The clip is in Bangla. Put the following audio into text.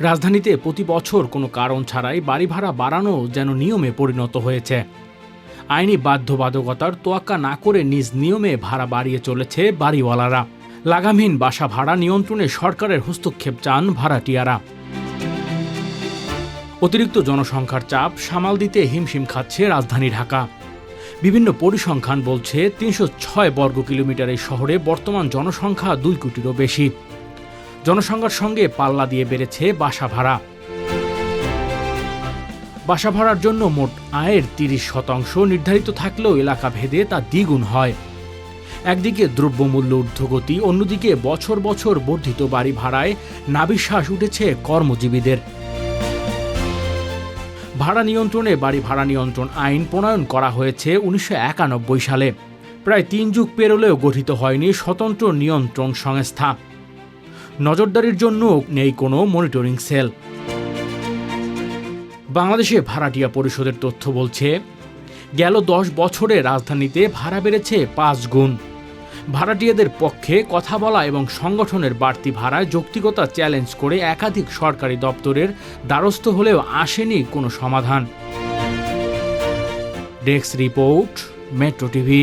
রাজধানীতে প্রতি বছর কোনো কারণ ছাড়াই বাড়ি ভাড়া বাড়ানো যেন নিয়মে পরিণত হয়েছে। আইনি বাধ্যবাধকতার তোয়াক্কা না করে নিজ নিয়মে ভাড়া বাড়িয়ে চলেছে বাড়িওয়ালারা। লাগামহীন বাসা ভাড়া নিয়ন্ত্রণে সরকারের হস্তক্ষেপ চান ভাড়াটিয়ারা। অতিরিক্ত জনসংখ্যার চাপ সামাল দিতে হিমশিম খাচ্ছে রাজধানী ঢাকা। বিভিন্ন পরিসংখ্যান বলছে তিনশো ছয় বর্গ কিলোমিটার এই শহরে বর্তমান জনসংখ্যা দুই কোটিরও বেশি। জনসংখ্যার সঙ্গে পাল্লা দিয়ে বেড়েছে বাসা ভাড়া। বাসা ভাড়ার জন্য মোট আয়ের তিরিশ শতাংশ নির্ধারিত থাকলেও এলাকা ভেদে তা দ্বিগুণ হয়। একদিকে দ্রব্যমূল্য ঊর্ধ্বগতি, অন্যদিকে বছর বছর বর্ধিত বাড়ি ভাড়ায় নাবিশ্বাস উঠেছে কর্মজীবীদের। ভাড়া নিয়ন্ত্রণে বাড়ি ভাড়া নিয়ন্ত্রণ আইন প্রণয়ন করা হয়েছে উনিশশো একানব্বই সালে। প্রায় তিন যুগ পেরোলেও গঠিত হয়নি স্বতন্ত্র নিয়ন্ত্রণ সংস্থা। নজরদারির জন্য নেই কোনো মনিটরিং সেল বাংলাদেশে ভাড়াটিয়া পরিষদের তথ্য বলছে, গেল দশ বছরে রাজধানীতে ভাড়া বেড়েছে পাঁচ গুণ। ভাড়াটিয়াদের পক্ষে কথা বলা এবং সংগঠনের বাড়তি ভাড়ায় যৌক্তিকতা চ্যালেঞ্জ করে একাধিক সরকারি দপ্তরের দ্বারস্থ হলেও আসেনি কোনো সমাধান। Desk report metro TV